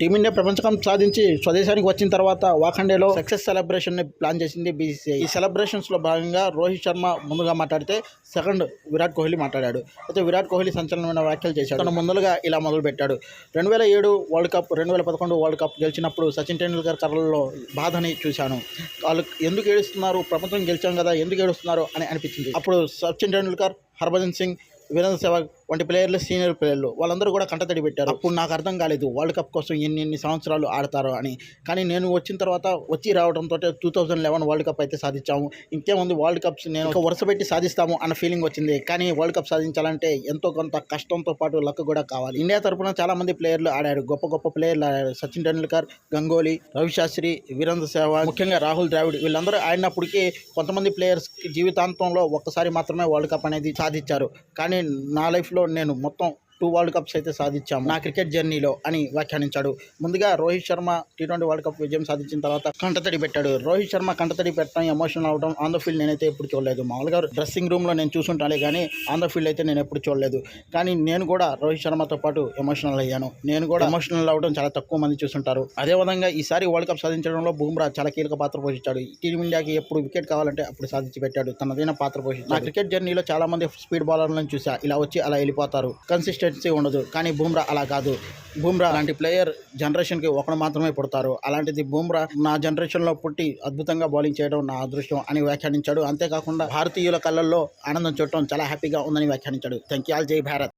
Team India ప్రపంచ cup సాధించి స్వదేశానికి వచ్చిన తర్వాత వాఖండేలో సక్సెస్ సెలబ్రేషన్ని ప్లాన్ చేసింది బీసీసీఐ. ఈ సెలబ్రేషన్స్లో భాగంగా రోహిత్ శర్మ ముందుగా మాట్లాడితే సెకండ్ విరాట్ కోహ్లీ మాట్లాడాడు. అయితే విరాట్ కోహ్లీ సంచలనమైన వ్యాఖ్యలు చేశాడు. తను ముందుగా ఇలా మొదలు పెట్టాడు రెండు వేల ఏడు వరల్డ్ కప్ రెండు వేల పదకొండు వరల్డ్ కప్ గెలిచినప్పుడు సచిన్ టెండూల్కర్ కర్రల్లో బాధని చూశాను. వాళ్ళు ఎందుకు ఏడుస్తున్నారు? ప్రపంచం గెలిచాం కదా ఎందుకు ఏడుస్తున్నారు అని అనిపించింది. అప్పుడు సచిన్ టెండూల్కర్ హర్భజన్ సింగ్ వీరేంద్ర సెహ్వాగ్ వంటి ప్లేయర్లు సీనియర్ ప్లేయర్లు వాళ్ళందరూ కూడా కంటతడి పెట్టారు. అప్పుడు నాకు అర్థం కాలేదు వరల్డ్ కప్ కోసం ఎన్ని ఎన్ని సంవత్సరాలు ఆడతారు అని. కానీ నేను వచ్చిన తర్వాత వచ్చి రావడంతో two thousand eleven world cup అయితే సాధించాము. ఇంకేముంది వరల్డ్ కప్స్ నేను ఒక వరుస పెట్టి సాధిస్తాము అన్న ఫీలింగ్ వచ్చింది. కానీ వరల్డ్ కప్ సాధించాలంటే ఎంతో కొంత కష్టంతో పాటు లక్ కూడా కావాలి. ఇండియా తరపున చాలామంది ప్లేయర్లు ఆడారు. గొప్ప గొప్ప ప్లేయర్లు ఆడారు. సచిన్ టెండూల్కర్ గంగోలీ రవిశాస్త్రి వీరేంద్ర సెహ్వాగ్ ముఖ్యంగా రాహుల్ ద్రావిడ్ వీళ్ళందరూ ఆడినప్పటికీ కొంతమంది ప్లేయర్స్ జీవితాంతంలో ఒక్కసారి మాత్రమే వరల్డ్ కప్ అనేది సాధించారు. కానీ నా లైఫ్ లైఫ్లో నేను మొత్తం టూ వరల్డ్ కప్స్ అయితే సాధించాము. నా క్రికెట్ జర్నీలో అని వ్యాఖ్యానించాడు. ముందుగా Rohit Sharma T twenty world cup విజయం సాధించిన తర్వాత కంటతడి పెట్టాడు. రోహిత్ శర్మ కంటతడి పెట్టడం ఎమోషనల్ అవడం ఆన్ ద ఫీల్డ్ నేనైతే ఎప్పుడు చూడలేదు. మామూలుగా డ్రెస్సింగ్ రూమ్లో నేను చూసుంటానే కానీ ఆన్ ద ఫీల్డ్ అయితే నేను ఎప్పుడు చూడలేదు. కానీ నేను కూడా రోహిత్ శర్మతో పాటు ఎమోషనల్ అయ్యాను. నేను కూడా ఎమోషనల్ అవడం చాలా తక్కువ మంది చూసుంటారు. అదేవిధంగా ఈసారి వరల్డ్ కప్ సాధించడంలో బూమ్రా చాలా కీలక పాత్ర పోషించాడు. టీమిండియాకి ఎప్పుడు వికెట్ కావాలంటే అప్పుడు సాధించి పెట్టాడు. తనదైన పాత్ర పోషించాడు. నా క్రికెట్ జర్నీలో చాలా మంది స్పీడ్ బౌలర్లను చూసా ఇలా వచ్చి అలా వెళ్ళిపోతారు. కన్సిస్టెన్సీ ఉండదు. కానీ బూమ్రా అలా కాదు. బూమ్రా అలాంటి ప్లేయర్ జనరేషన్కి ఒకడు మాత్రమే పుడతారు. అలాంటిది బూమ్రా నా జనరేషన్లో పుట్టి అద్భుతంగా బౌలింగ్ చేయడం నా అదృష్టం అని వ్యాఖ్యానించాడు. అంతేకాకుండా భారతీయుల కళ్ళల్లో ఆనందం చూడటం చాలా హ్యాపీగా ఉందని వ్యాఖ్యానించాడు. థ్యాంక్ యూ ఆల్ జై భారత్.